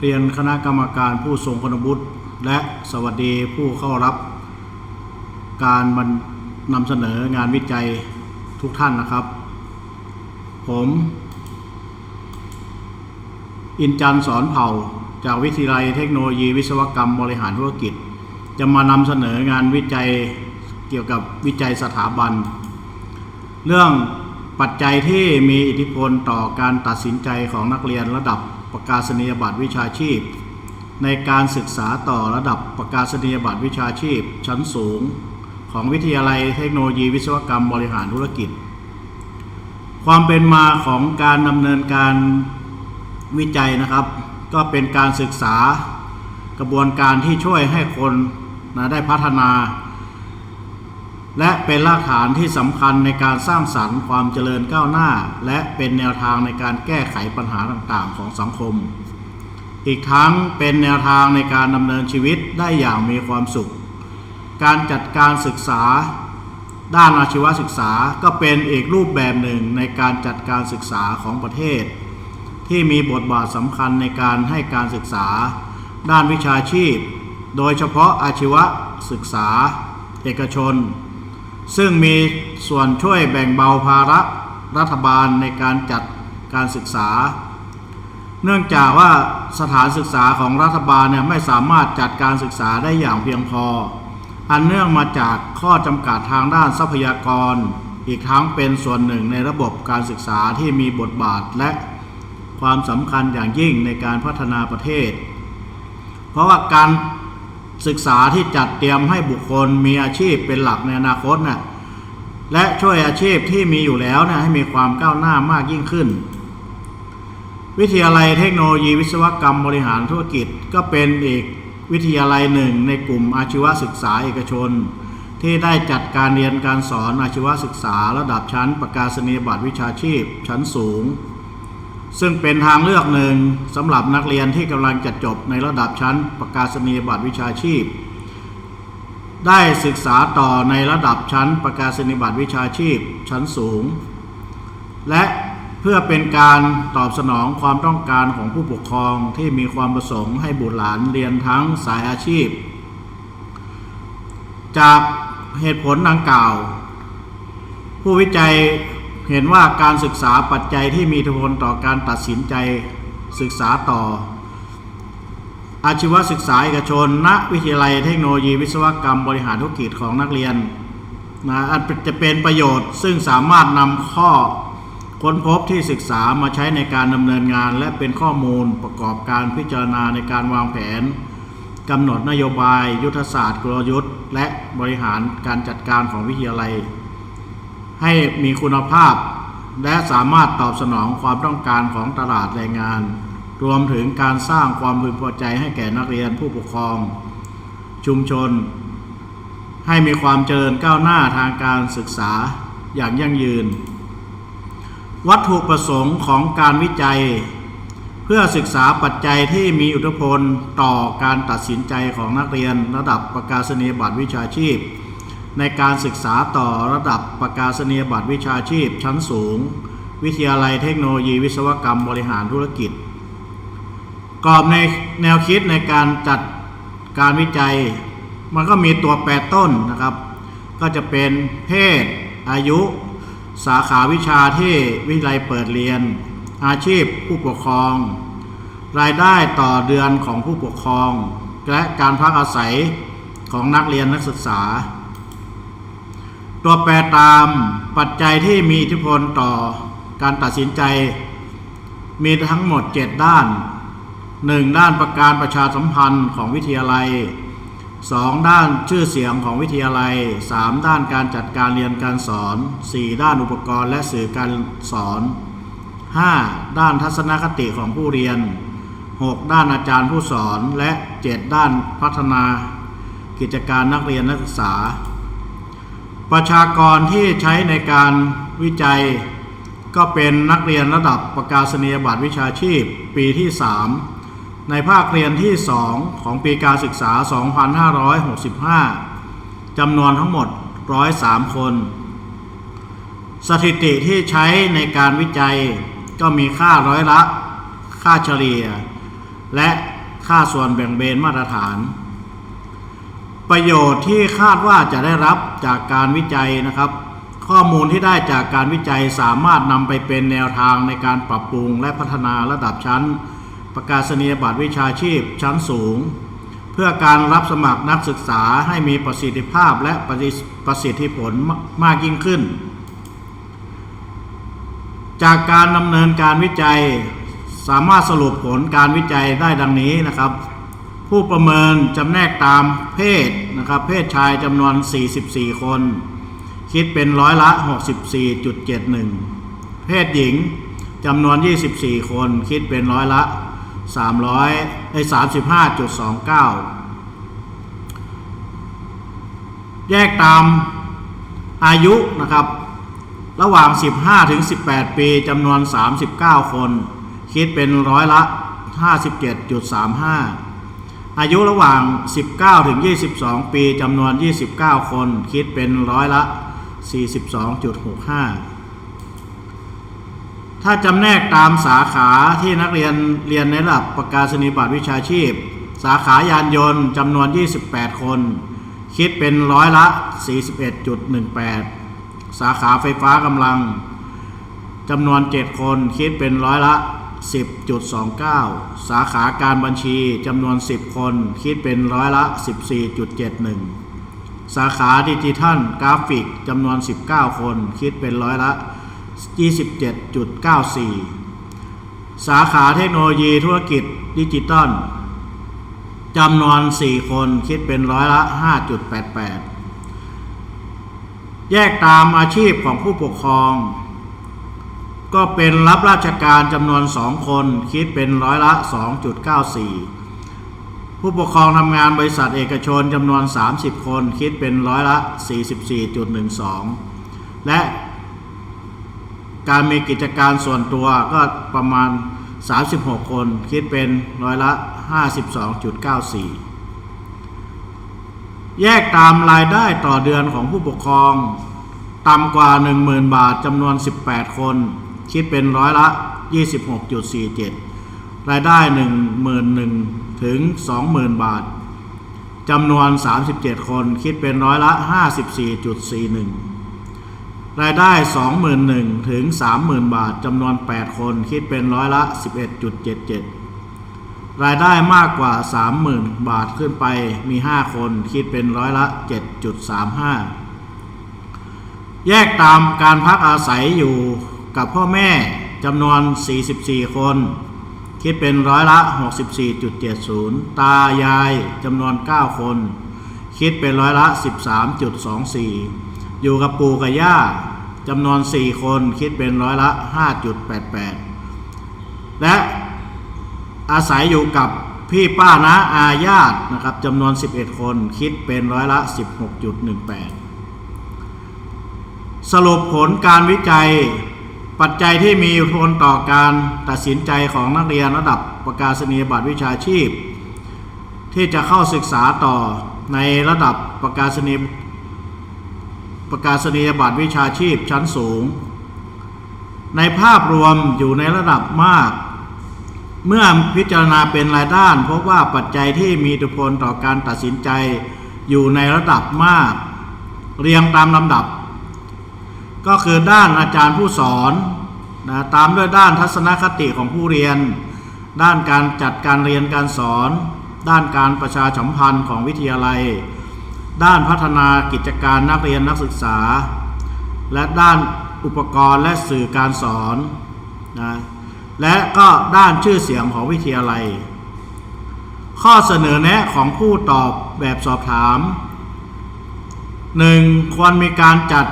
เรียนคณะกรรมการผู้ทรงคุณวุฒิและสวัสดีผู้เข้ารับการบรรนำเสนองานวิจัยทุกท่านนะครับ ผม อินจันทร์สอนเผ่า จากวิทยาลัยเทคโนโลยีวิศวกรรมบริหารธุรกิจ จะมานำเสนองานวิจัยเกี่ยวกับวิจัยสถาบัน เรื่องปัจจัยที่มีอิทธิพลต่อการตัดสินใจของนักเรียนระดับ ประกาศนียบัตรวิชาชีพ ในการศึกษาต่อระดับประกาศนียบัตรวิชาชีพ ชั้นสูง ของวิทยาลัยเทคโนโลยีวิศวกรรมบริหารธุรกิจ ความเป็นมาของการดำเนินการวิจัยนะครับ ก็เป็นการศึกษากระบวนการที่ช่วยให้คนนะได้พัฒนา และเป็นรากฐานที่สำคัญในการสร้างสรรค์ความเจริญก้าวหน้า และเป็นแนวทางในการแก้ไขปัญหาต่างๆ ของสังคม อีกทั้งเป็นแนวทางในการดำเนินชีวิตได้อย่างมีความสุข การจัดการศึกษา ด้านอาชีวศึกษาก็เป็นอีกรูปแบบหนึ่งในการจัดการศึกษาของประเทศ ที่มีบทบาทสำคัญในการให้การศึกษา ด้านวิชาชีพ โดยเฉพาะอาชีวศึกษา เอกชน ซึ่งมีส่วนช่วยแบ่งเบาภาระรัฐบาลในการจัดการศึกษา เนื่องจากว่าสถานศึกษาของรัฐบาลเนี่ยไม่สามารถจัดการศึกษาได้อย่างเพียงพอ อันเนื่องมาจากข้อจำกัดทางด้านทรัพยากร อีกทั้งเป็นส่วนหนึ่งในระบบการศึกษาที่มีบทบาทและความสำคัญอย่างยิ่งในการพัฒนาประเทศ เพราะว่าการ ศึกษาที่จัดเตรียมให้บุคคลมีอาชีพเป็นหลักในอนาคตน่ะและช่วยอาชีพที่มีอยู่แล้วนี่ยให้มีความก้าวหน้ามากยิ่งขึ้น วิทยาลัยเทคโนโลยีวิศวกรรมบริหารธุรกิจก็เป็นอีกวิทยาลัยหนึ่งในกลุ่มอาชีวศึกษาเอกชน ที่ได้จัดการเรียนการสอนอาชีวศึกษาระดับชั้นประกาศนียบัตรวิชาชีพ ชั้นสูง ซึ่งเป็นทางเลือกหนึ่งสำหรับนักเรียนที่กำลังจะจบในระดับชั้นประกาศนียบัตรวิชาชีพ ได้ศึกษาต่อในระดับชั้นประกาศนียบัตรวิชาชีพชั้นสูง และเพื่อเป็นการตอบสนองความต้องการของผู้ปกครองที่มีความประสงค์ให้บุตรหลานเรียนทั้งสายอาชีพ จากเหตุผลดังกล่าว ผู้วิจัย เห็นว่าการศึกษาปัจจัยที่มีอิทธิพลต่อการตัดสินใจศึกษาต่อ อาชีวศึกษาเอกชนณวิทยาลัยเทคโนโลยีวิศวกรรมบริหารธุรกิจของนักเรียนนะอันจะเป็นประโยชน์ซึ่งสามารถนำข้อค้นพบที่ศึกษามาใช้ในการดำเนินงาน และเป็นข้อมูลประกอบการพิจารณาในการวางแผนกำหนดนโยบาย ยุทธศาสตร์กลยุทธ์ และบริหารการจัดการของวิทยาลัย ให้มีคุณภาพ และสามารถตอบสนองความต้องการของตลาดแรงงาน รวมถึงการสร้างความพึงพอใจให้แก่นักเรียนผู้ปกครอง ชุมชน ให้มีความเจริญก้าวหน้าทางการศึกษาอย่างยั่งยืน วัตถุประสงค์ของการวิจัย เพื่อศึกษาปัจจัยที่มีอิทธิพลต่อการตัดสินใจของนักเรียนระดับประกาศนียบัตรวิชาชีพ ในการศึกษาต่อระดับประกาศนียบัตรวิชาชีพชั้นสูง วิทยาลัยเทคโนโลยีวิศวกรรมบริหารธุรกิจ กรอบในแนวคิดในการจัดการวิจัย มันก็มีตัวแปรต้นนะครับ ก็จะเป็นเพศ อายุ สาขาวิชาที่วิทยาลัยเปิดเรียน อาชีพผู้ปกครอง รายได้ต่อเดือนของผู้ปกครอง และการพักอาศัยของนักเรียนนักศึกษา ตัวแปรตามปัจจัยที่มีอิทธิพลต่อการตัดสินใจ มีทั้งหมด 7 ด้าน 1. ด้านประการประชาสัมพันธ์ของวิทยาลัย 2. ด้านชื่อเสียงของวิทยาลัย 3. ด้านการจัดการเรียนการสอน 4. ด้านอุปกรณ์และสื่อการสอน 5. ด้านทัศนคติของผู้เรียน 6. ด้านอาจารย์ผู้สอนและ 7. ด้านพัฒนา กิจการนักเรียนนักศึกษา ประชากรที่ใช้ในการวิจัย ก็เป็นนักเรียนระดับประกาศนียบัตรวิชาชีพปีที่ 3 ในภาคเรียนที่ 2 ของปีการศึกษา 2565จำนวนทั้งหมด 103 คน สถิติที่ใช้ในการวิจัยก็มีค่าร้อยละ ค่าเฉลี่ย และค่าส่วนแบ่งเบนมาตรฐาน ประโยชน์ที่คาดว่าจะได้รับจากการวิจัยนะครับ ข้อมูลที่ได้จากการวิจัยสามารถนำไปเป็นแนวทางในการปรับปรุงและพัฒนาระดับชั้น ประกาศนียบัตรวิชาชีพชั้นสูง เพื่อการรับสมัครนักศึกษาให้มีประสิทธิภาพและประสิประสิทธิผลมากยิ่งขึ้น จากการดำเนินการวิจัย สามารถสรุปผลการวิจัยได้ดังนี้นะครับ ผู้ประเมินจำแนกตามเพศนะครับ เพศชายจำนวน 44 คน คิดเป็นร้อยละ 64.71 เพศหญิงจำนวน 24 คน คิดเป็นร้อยละ 300ไอ้35.29 แยกตามอายุนะครับ ระหว่าง 15 ถึง 18 ปีจำนวน 39 คน คิดเป็นร้อยละ 57.35 อายุระหว่าง 19 ถึง 22 ปีจำนวน 29 คน คิดเป็นร้อยละ 42.65 ถ้าจำแนกตามสาขาที่นักเรียนเรียนในระดับประกาศนียบัตรวิชาชีพ สาขายานยนต์จำนวน 28 คน คิดเป็นร้อยละ 41.18 สาขาไฟฟ้ากำลังจำนวน 7 คน คิดเป็นร้อยละ 10.29 สาขาการบัญชีจำนวน 10 คน คิดเป็นร้อยละ 14.71 สาขาดิจิทัลกราฟิกจำนวน 19 คน คิดเป็นร้อยละ 27.94 สาขาเทคโนโลยีธุรกิจดิจิตอลจำนวน 4 คนคิดเป็นร้อยละ 5.88 แยกตามอาชีพของผู้ปกครอง ก็เป็นรับราชการจำนวน 2 คนคิดเป็นร้อยละ 2.94 ผู้ปกครองทำงานบริษัทเอกชนจำนวน 30 คนคิดเป็นร้อยละ 44.12 และการมีกิจการส่วนตัวก็ประมาณ 36 คนคิดเป็นร้อยละ 52.94 แยกตามรายได้ต่อเดือนของผู้ปกครองต่ำกว่า 10,000 บาทจำนวน 18 คน คิดเป็นร้อยละ 26.47 รายได้ 11,000ถึง 20,000 บาทจำนวน 37 คนคิดเป็นร้อยละ 54.41 รายได้ 21,000ถึง 30,000 บาทจำนวน 8 คนคิดเป็นร้อยละ 11.77 รายได้มากกว่า 30,000 บาทขึ้นไปมี 5 คนคิดเป็นร้อยละ 7.35 แยกตามการพักอาศัยอยู่ กับพ่อแม่จำนวน 44 คน คิดเป็นร้อยละ 64.70 ตายายจำนวน 9 คน คิดเป็นร้อยละ 13.24 อยู่กับปู่กับย่าจำนวน 4 คนคิดเป็นร้อยละ 5.88 และอาศัยอยู่กับพี่ป้านะอาญาตนะครับจำนวน 11 คนคิดเป็นร้อยละ 16.18 สรุปผลการวิจัย ปัจจัยที่มีผลต่อการตัดสินใจของนักเรียนระดับประกาศนียบัตรวิชาชีพ ที่จะเข้าศึกษาต่อในระดับประกาศนียประกาศนียบัตรวิชาชีพชั้นสูง ในภาพรวมอยู่ในระดับมาก เมื่อพิจารณาเป็นรายด้านพบว่าปัจจัยที่มีอิทธิพลต่อการตัดสินใจอยู่ในระดับมาก เรียงตามลำดับ ก็คือด้านอาจารย์ผู้สอนนะตามด้วยด้านทัศนคติของผู้เรียน ด้านการจัดการเรียนการสอน ด้านการประชาสัมพันธ์ของวิทยาลัย ด้านพัฒนากิจการนักเรียนนักศึกษา และด้านอุปกรณ์และสื่อการสอนนะและก็ด้านชื่อเสียงของวิทยาลัย ข้อเสนอแนะของผู้ตอบแบบสอบถาม 1. ควรมีการจัด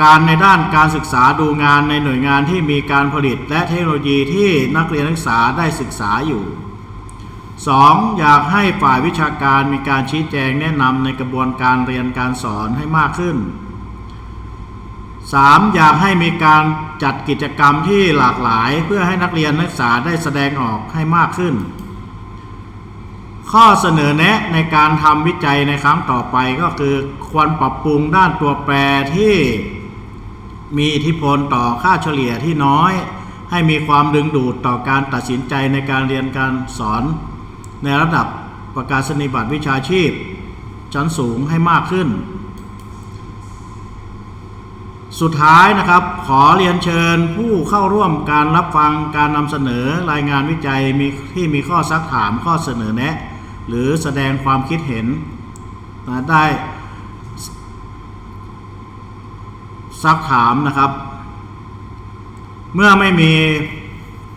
การในด้านการศึกษาดูงานในหน่วยงานที่มีการผลิตและเทคโนโลยีที่นักเรียนนักศึกษาได้ศึกษาอยู่ 2. อยากให้ฝ่ายวิชาการมีการชี้แจงแนะนำในกระบวนการเรียนการสอนให้มากขึ้น 3. อยากให้มีการจัดกิจกรรมที่หลากหลายเพื่อให้นักเรียนนักศึกษาได้แสดงออกให้มากขึ้น ข้อเสนอแนะในการทำวิจัยในครั้งต่อไปก็คือ ควรปรับปรุงด้านตัวแปรที่ มีอิทธิพลต่อค่าเฉลี่ยที่น้อย ให้มีความดึงดูดต่อการตัดสินใจในการเรียนการสอน ในระดับประกาศนียบัตรวิชาชีพ ชั้นสูงให้มากขึ้น สุดท้ายนะครับ ขอเรียนเชิญผู้เข้าร่วมการรับฟังการนำเสนอรายงานวิจัยมีที่มีข้อซักถามข้อเสนอแนะ หรือแสดงความคิดเห็นได้ ซักถามนะครับ เมื่อไม่มี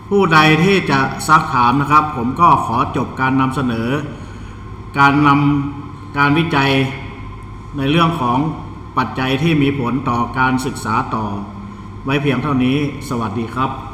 ผู้ใดที่จะซักถามนะครับ ผมก็ขอจบการนำเสนอ การนำการวิจัยในเรื่องของปัจจัยที่มีผลต่อการศึกษาต่อ ไว้เพียงเท่านี้ สวัสดีครับ